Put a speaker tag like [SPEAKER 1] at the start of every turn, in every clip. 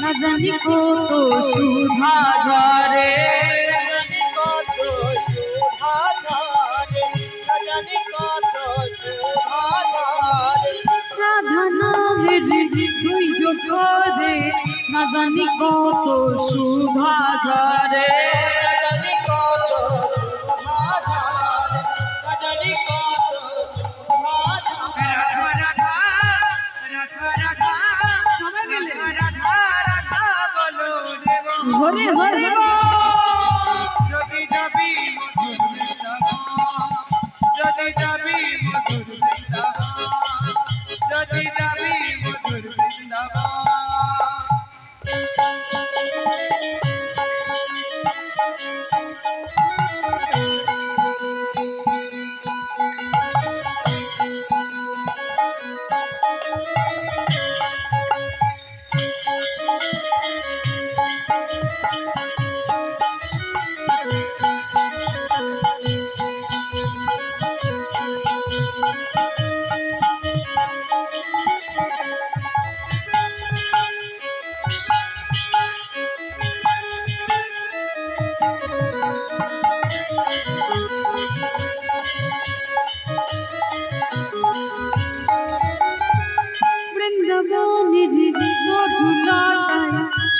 [SPEAKER 1] না জানি কত সুধা ঝরে রাধা নামের দুই জোঠরে না জানি কত সুধা ঝরে হরে হরে
[SPEAKER 2] যদি যাবি মধুর যদি যাবি মধুর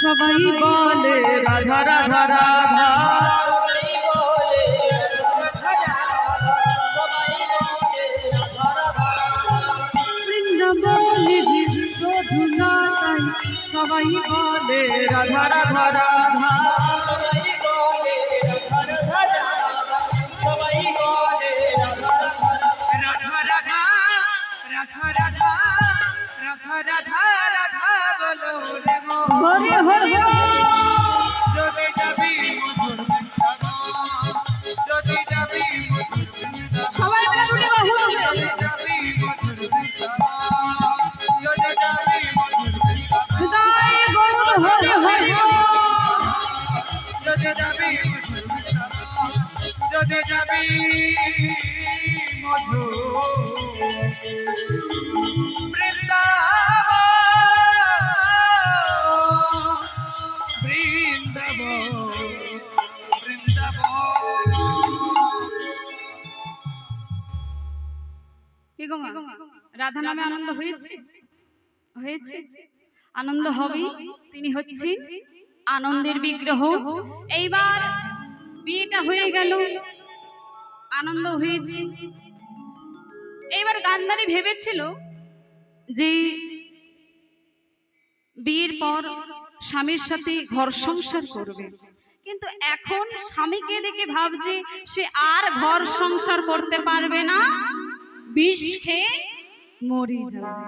[SPEAKER 1] সবাই বলে রাধা রাধা রাধা।
[SPEAKER 3] সবাই বলে রাধা রাধা রাধা।
[SPEAKER 2] যদি যাবি যদি যাবি
[SPEAKER 1] মধু রাধা নামে আনন্দ হয়েছে? হয়েছে? আনন্দ হবে? তিনি হচ্ছে? আনন্দের বিগ্রহ। এইবার বিয়েটা হয়ে গেল। আনন্দ হয়েছে। এইবার গান্ধারী ভেবেছিল যে বিয়ের পর স্বামীর সাথে ঘর সংসার করবে। কিন্তু এখন স্বামীকে দেখে ভাবছে সে আর ঘর সংসার করতে পারবে না। বিষ খেয়ে মরে যাবে।